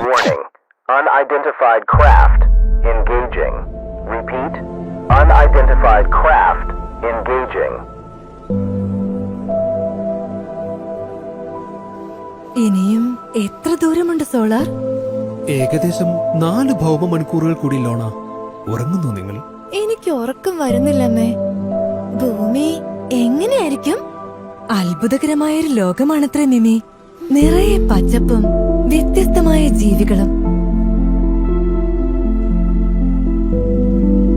Warning. Unidentified craft engaging. Repeat. Unidentified craft engaging. ഇനിയും എത്ര ദൂരമുണ്ട് സോളാർ ഏകദേശം നാല് ഭൗമ മണിക്കൂറുകൾ കൂടി ലോണ ഉറങ്ങുന്നു നിങ്ങൾ എനിക്ക് ഉറക്കം വരുന്നില്ലമ്മേ ഭൂമി എങ്ങനെയായിരിക്കും? അത്ഭുതകരമായൊരു ലോകമാണത്രേ മിമി. നിറയെ പച്ചപ്പും വ്യത്യസ്തമായ ജീവികളും.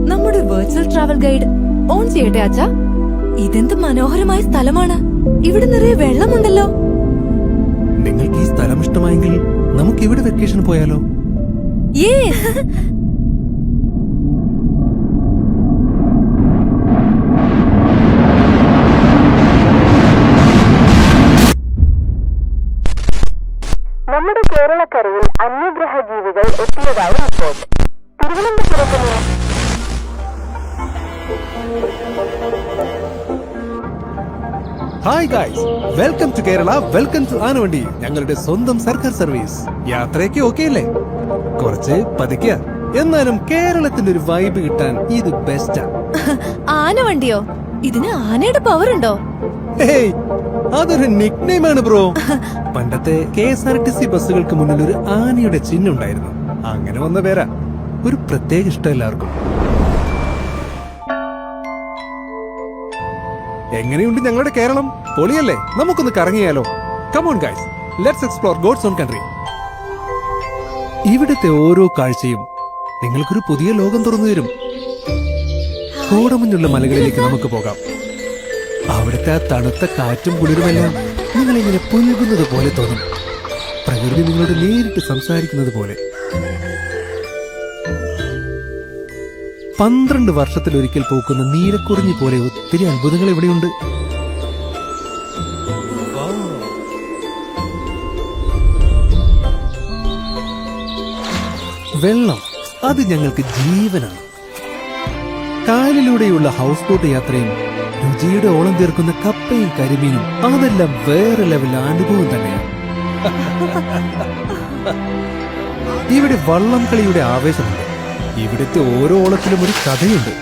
നമ്മുടെ വെർച്വൽ ട്രാവൽ ഗൈഡ് ഓൺ ചെയ്യട്ടെ അച്ഛ? ഇതെന്ത് മനോഹരമായ സ്ഥലമാണ്. ഇവിടെ നിറയെ വെള്ളമുണ്ടല്ലോ. നിങ്ങൾക്ക് ഈ സ്ഥലം ഇഷ്ടമായെങ്കിൽ നമുക്ക് ഇവിടെ വെക്കേഷൻ പോയാലോ? ഏ hi guys welcome to Kerala welcome to ആനവണ്ടി ഞങ്ങളുടെ സ്വന്തം സർക്കാർ സർവീസ്. യാത്രയൊക്കെ ഓക്കെ അല്ലേ കുറച്ച് പതുക്കുക എന്നാലും കേരളത്തിന്റെ ഒരു വൈബ് കിട്ടാൻ ഇത് ബെസ്റ്റാ ആനവണ്ടിയോ? ഇതിന് ആനയുടെ പവർ ഉണ്ടോ? ഹേയ് അതൊരു നിക് ആണ് ബ്രോ പണ്ടത്തെ K S R T C ബസ്സുകൾക്ക് മുന്നിൽ ഒരു ആനയുടെ ചിഹ്നം ഉണ്ടായിരുന്നു. അങ്ങനെ വന്ന പേരാ. ഒരു പ്രത്യേക ഇഷ്ടം എല്ലാവർക്കും. എങ്ങനെയുണ്ട് ഞങ്ങളുടെ കേരളം? പൊളിയല്ലേ? നമുക്കൊന്ന് കറങ്ങിയാലോ? Come on guys let's explore God's own country ഇവിടുത്തെ ഓരോ കാഴ്ചയും നിങ്ങൾക്കൊരു പുതിയ ലോകം തുറന്നു തരും. കോടമഞ്ഞുള്ള മലകളിലേക്ക് നമുക്ക് പോകാം. അവിടുത്തെ ആ തണുത്ത കാറ്റും കുളിരുമെല്ലാം നിങ്ങളിങ്ങനെ പുൽകുന്നത് പോലെ തോന്നും. പ്രകൃതി നിങ്ങളോട് നേരിട്ട് സംസാരിക്കുന്നത് പോലെ. പന്ത്രണ്ട് വർഷത്തിലൊരിക്കൽ പൂക്കുന്ന നീലക്കുറിഞ്ഞി പോലെ ഒത്തിരി അത്ഭുതങ്ങൾ ഇവിടെയുണ്ട്. വെള്ളം അത് ഞങ്ങൾക്ക് ജീവനാണ്. കായലിലൂടെയുള്ള ഹൗസ് ബോട്ട് യാത്രയും രുചിയുടെ ഓളം തീർക്കുന്ന കപ്പയും കരിമീനും അതെല്ലാം വേറെ ലെവൽ അനുഭവം തന്നെയാണ്. ഇവിടെ വള്ളം കളിയുടെ ആവേശമുണ്ട്. ഇവിടുത്തെ ഓരോ ഓളത്തിലും ഒരു കഥയുണ്ട്.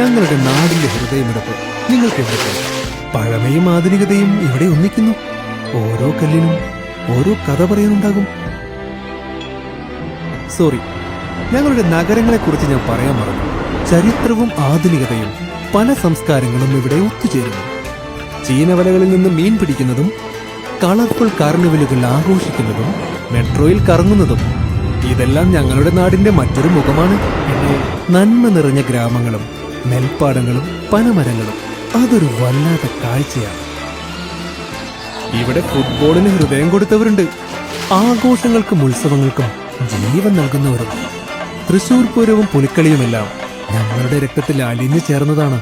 ഞങ്ങളുടെ നാടിന്റെ ഹൃദയമെടുപ്പ് നിങ്ങൾക്ക് എവിടെ പഴമയും ആധുനികതയും ഇവിടെ ഒന്നിക്കുന്നു. ഓരോ കല്ലിനും ഓരോ കഥ പറയുന്നുണ്ടാകും. സോറി ഞങ്ങളുടെ നഗരങ്ങളെ കുറിച്ച് ഞാൻ പറയാൻ മറന്നു. ചരിത്രവും ആധുനികതയും പല സംസ്കാരങ്ങളും ഇവിടെ ഒത്തുചേരുന്നു. ചീനവലകളിൽ നിന്ന് മീൻ പിടിക്കുന്നതും കളർഫുൾ കാർണിവലുകൾ ആഘോഷിക്കുന്നതും മെട്രോയിൽ കറങ്ങുന്നതും ഇതെല്ലാം ഞങ്ങളുടെ നാടിന്റെ മറ്റൊരു മുഖമാണ്. നന്മ നിറഞ്ഞ ഗ്രാമങ്ങളും നെൽപ്പാടങ്ങളും പനമരങ്ങളും അതൊരു വല്ലാത്ത കാഴ്ചയാണ്. ഇവിടെ ഫുട്ബോളിന് ഹൃദയം കൊടുത്തവരുണ്ട്. ആഘോഷങ്ങൾക്കും ഉത്സവങ്ങൾക്കും ജീവൻ നൽകുന്നവരും. തൃശൂർ പൂരവും പുലിക്കളിയുമെല്ലാം ഞങ്ങളുടെ രക്തത്തിൽ അലിഞ്ഞു ചേർന്നതാണ്.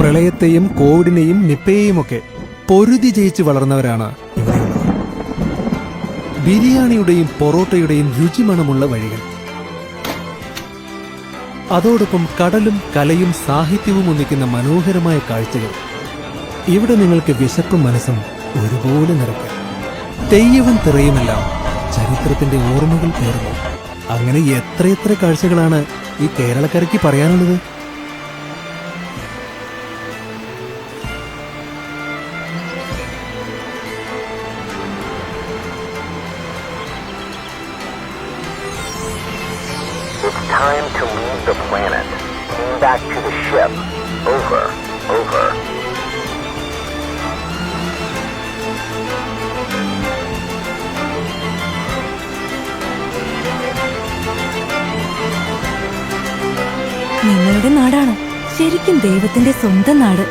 പ്രളയത്തെയും കോവിഡിനെയും നിപ്പയെയും ഒക്കെ പൊരുതി ജയിച്ച് വളർന്നവരാണ് ഇവിടെയുള്ളവർ ബിരിയാണിയുടെയും പൊറോട്ടയുടെയും രുചിമണമുള്ള വഴികൾ. അതോടൊപ്പം കടലും കലയും സാഹിത്യവും ഒന്നിക്കുന്ന മനോഹരമായ കാഴ്ചകൾ. ഇവിടെ നിങ്ങൾക്ക് വിശപ്പും മനസ്സും ഒരുപോലെ നിറയ്ക്കാം. തെയ്യവും തിറയുമെല്ലാം ചരിത്രത്തിന്റെ ഓർമ്മകൾ പേർന്നു അങ്ങനെ എത്രയെത്ര കാഴ്ചകളാണ് ഈ കേരളക്കരയ്ക്ക് പറയാനുള്ളത്? Time to leave the planet. Came back to the ship. Over. Over. നിങ്ങളുടെ നാടാണ് ശരിക്കും ദൈവത്തിന്റെ സ്വന്തം നാട്